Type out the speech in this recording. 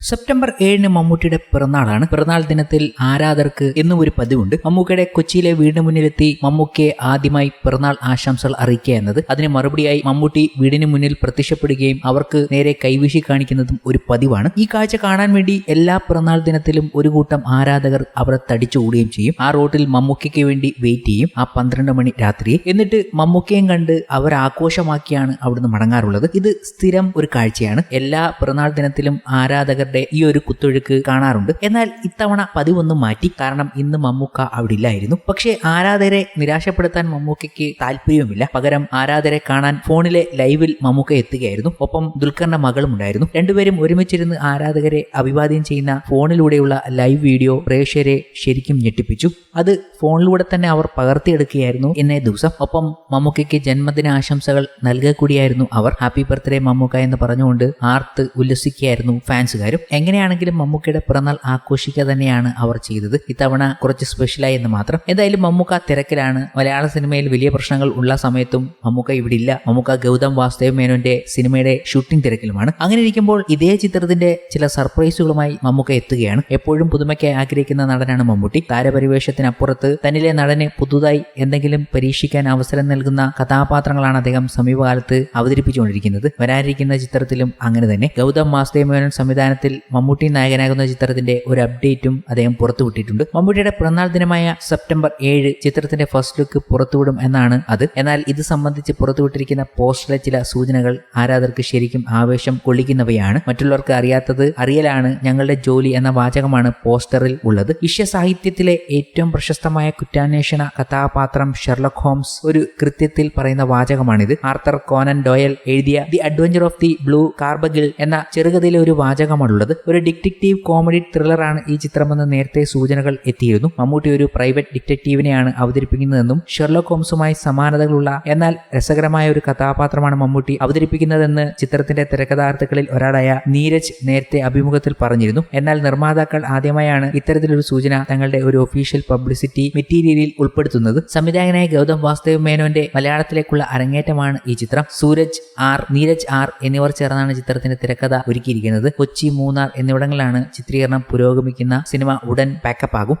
September ഏഴിന് മമ്മൂട്ടിയുടെ പിറന്നാളാണ്. പിറന്നാൾ ദിനത്തിൽ ആരാധകർക്ക് എന്നും ഒരു പതിവുണ്ട്. മമ്മൂക്കയുടെ കൊച്ചിയിലെ വീടിന് മുന്നിലെത്തി മമ്മൂക്കയെ ആദ്യമായി പിറന്നാൾ ആശംസകൾ അറിയിക്കുക എന്നത് അതിന് മറുപടിയായി മമ്മൂട്ടി വീടിന് മുന്നിൽ പ്രത്യക്ഷപ്പെടുകയും അവർക്ക് നേരെ കൈവീശി കാണിക്കുന്നതും ഒരു പതിവാണ്. ഈ കാഴ്ച കാണാൻ വേണ്ടി എല്ലാ പിറന്നാൾ ദിനത്തിലും ഒരു കൂട്ടം ആരാധകർ അവരെ തടിച്ചുകൂടുകയും ചെയ്യും. ആ റോട്ടിൽ മമ്മൂക്കയ്ക്ക് വേണ്ടി വെയിറ്റ് ചെയ്യും. ആ പന്ത്രണ്ട് മണി രാത്രി. എന്നിട്ട് മമ്മൂക്കയും കണ്ട് അവർ ആഘോഷമാക്കിയാണ് അവിടുന്ന് മടങ്ങാറുള്ളത്. ഇത് സ്ഥിരം ഒരു കാഴ്ചയാണ്. എല്ലാ പിറന്നാൾ ദിനത്തിലും ആരാധകരുടെ ഈ ഒരു കുത്തൊഴുക്ക് കാണാറുണ്ട്. എന്നാൽ ഇത്തവണ പതിവൊന്നും മാറ്റി. കാരണം ഇന്ന് മമ്മൂക്ക അവിടെ ഇല്ലായിരുന്നു. പക്ഷേ ആരാധരെ നിരാശപ്പെടുത്താൻ മമ്മൂക്കയ്ക്ക് താല്പര്യവുമില്ല. പകരം ആരാധരെ കാണാൻ ഫോണിലെ ലൈവിൽ മമ്മൂക്ക എത്തുകയായിരുന്നു. ഒപ്പം ദുൽഖറിന്റെ മകളും ഉണ്ടായിരുന്നു. രണ്ടുപേരും ഒരുമിച്ചിരുന്ന് ആരാധകരെ അഭിവാദ്യം ചെയ്യുന്ന ഫോണിലൂടെയുള്ള ലൈവ് വീഡിയോ പ്രേക്ഷകരെ ശരിക്കും ഞെട്ടിപ്പിച്ചു. അത് ഫോണിലൂടെ തന്നെ അവർ പകർത്തിയെടുക്കുകയായിരുന്നു ഇന്നേ ദിവസം. ഒപ്പം മമ്മൂക്കയ്ക്ക് ജന്മദിന ആശംസകൾ നൽകുക കൂടിയായിരുന്നു അവർ. ഹാപ്പി ബർത്ത്ഡേ മമ്മൂക്ക എന്ന് പറഞ്ഞുകൊണ്ട് ആർത്ത് ഉല്ലസിക്കുകയായിരുന്നു ഫാൻസുകാരും. എങ്ങനെയാണെങ്കിലും മമ്മൂക്കയുടെ പിറന്നാൾ ആഘോഷിക്കുക തന്നെയാണ് അവർ ചെയ്തത്. ഇത്തവണ കുറച്ച് സ്പെഷ്യലായി എന്ന് മാത്രം. എന്തായാലും മമ്മൂക്ക തിരക്കിലാണ്. മലയാള സിനിമയിൽ വലിയ പ്രശ്നങ്ങൾ ഉള്ള സമയത്തും മമ്മൂക്ക ഇവിടെ ഇല്ല. മമ്മൂക്ക ഗൗതം വാസുദേവ് മേനോന്റെ സിനിമയുടെ ഷൂട്ടിംഗ് തിരക്കിലുമാണ്. അങ്ങനെ ഇരിക്കുമ്പോൾ ഇതേ ചിത്രത്തിന്റെ ചില സർപ്രൈസുകളുമായി മമ്മൂക്ക എത്തുകയാണ്. എപ്പോഴും പുതുമയ്ക്കായി ആഗ്രഹിക്കുന്ന നടനാണ് മമ്മൂട്ടി. താരപരിവേഷത്തിനപ്പുറത്ത് തന്നിലെ നടന് പുതുതായി എന്തെങ്കിലും പരീക്ഷിക്കാൻ അവസരം നൽകുന്ന കഥാപാത്രങ്ങളാണ് അദ്ദേഹം സമീപകാലത്ത് അവതരിപ്പിച്ചുകൊണ്ടിരിക്കുന്നത്. വരാനിരിക്കുന്ന ചിത്രത്തിലും അങ്ങനെ തന്നെ. ഗൗതം വാസുദേവ് മേനോൻ സംവിധാനത്തിൽ മമ്മൂട്ടി നായകനാകുന്ന ചിത്രത്തിന്റെ ഒരു അപ്ഡേറ്റും അദ്ദേഹം പുറത്തുവിട്ടിട്ടുണ്ട്. മമ്മൂട്ടിയുടെ പിറന്നാൾ ദിനമായ സെപ്റ്റംബർ ഏഴ് ചിത്രത്തിന്റെ ഫസ്റ്റ് ലുക്ക് പുറത്തുവിടും എന്നാണ് അത്. എന്നാൽ ഇത് സംബന്ധിച്ച് പുറത്തുവിട്ടിരിക്കുന്ന പോസ്റ്ററിലെ ചില സൂചനകൾ ആരാധകർക്ക് ശരിക്കും ആവേശം കൊള്ളിക്കുന്നവയാണ്. മറ്റുള്ളവർക്ക് അറിയാത്തത് അറിയലാണ് ഞങ്ങളുടെ ജോലി എന്ന വാചകമാണ് പോസ്റ്ററിൽ ഉള്ളത്. വിശ്വ സാഹിത്യത്തിലെ ഏറ്റവും പ്രശസ്തമായ കുറ്റാന്വേഷണ കഥാപാത്രം ഷെർലക് ഹോംസ് ഒരു കൃത്യത്തിൽ പറയുന്ന വാചകമാണിത്. ആർത്തർ കോനൻ ഡോയൽ എഴുതിയ the adventure of the blue കാർബഗിൽ എന്ന ചെറുകഥയിലെ ഒരു വാചകമാണുള്ളത് ഒരു ഡിറ്റക്റ്റീവ് കോമഡി ത്രില്ലറാണ് ഈ ചിത്രമെന്ന് നേരത്തെ സൂചനകൾ എത്തിയിരുന്നു. മമ്മൂട്ടി ഒരു പ്രൈവറ്റ് ഡിറ്റക്റ്റീവിനെയാണ് അവതരിപ്പിക്കുന്നതെന്നും ഷെർലോക്ക് ഹോംസുമായി സമാനതകളുള്ള എന്നാൽ രസകരമായ ഒരു കഥാപാത്രമാണ് മമ്മൂട്ടി അവതരിപ്പിക്കുന്നതെന്ന് ചിത്രത്തിന്റെ തിരക്കഥാർത്ഥികളിൽ ഒരാളായ നീരജ് നേരത്തെ അഭിമുഖത്തിൽ പറഞ്ഞിരുന്നു. എന്നാൽ നിർമ്മാതാക്കൾ ആദ്യമായാണ് ഇത്തരത്തിലൊരു സൂചന തങ്ങളുടെ ഒരു ഒഫീഷ്യൽ പബ്ലിസിറ്റി മെറ്റീരിയലിൽ ഉൾപ്പെടുത്തുന്നത്. സംവിധായകനായ ഗൗതം വാസുദേവ് മേനോന്റെ മലയാളത്തിലേക്കുള്ള അരങ്ങേറ്റമാണ് ഈ ചിത്രം. സൂരജ് ആർ നീരജ് ആർ എന്നിവർ ചേർന്നാണ് ചിത്രത്തിന്റെ തിരക്കഥ ഒരുക്കിയിരിക്കുന്നത്. കൊച്ചി മൂന്നാർ എന്നിവിടങ്ങളിലാണ് ചിത്രീകരണം പുരോഗമിക്കുന്ന സിനിമ ഉടൻ പാക്കപ്പ് ആകും.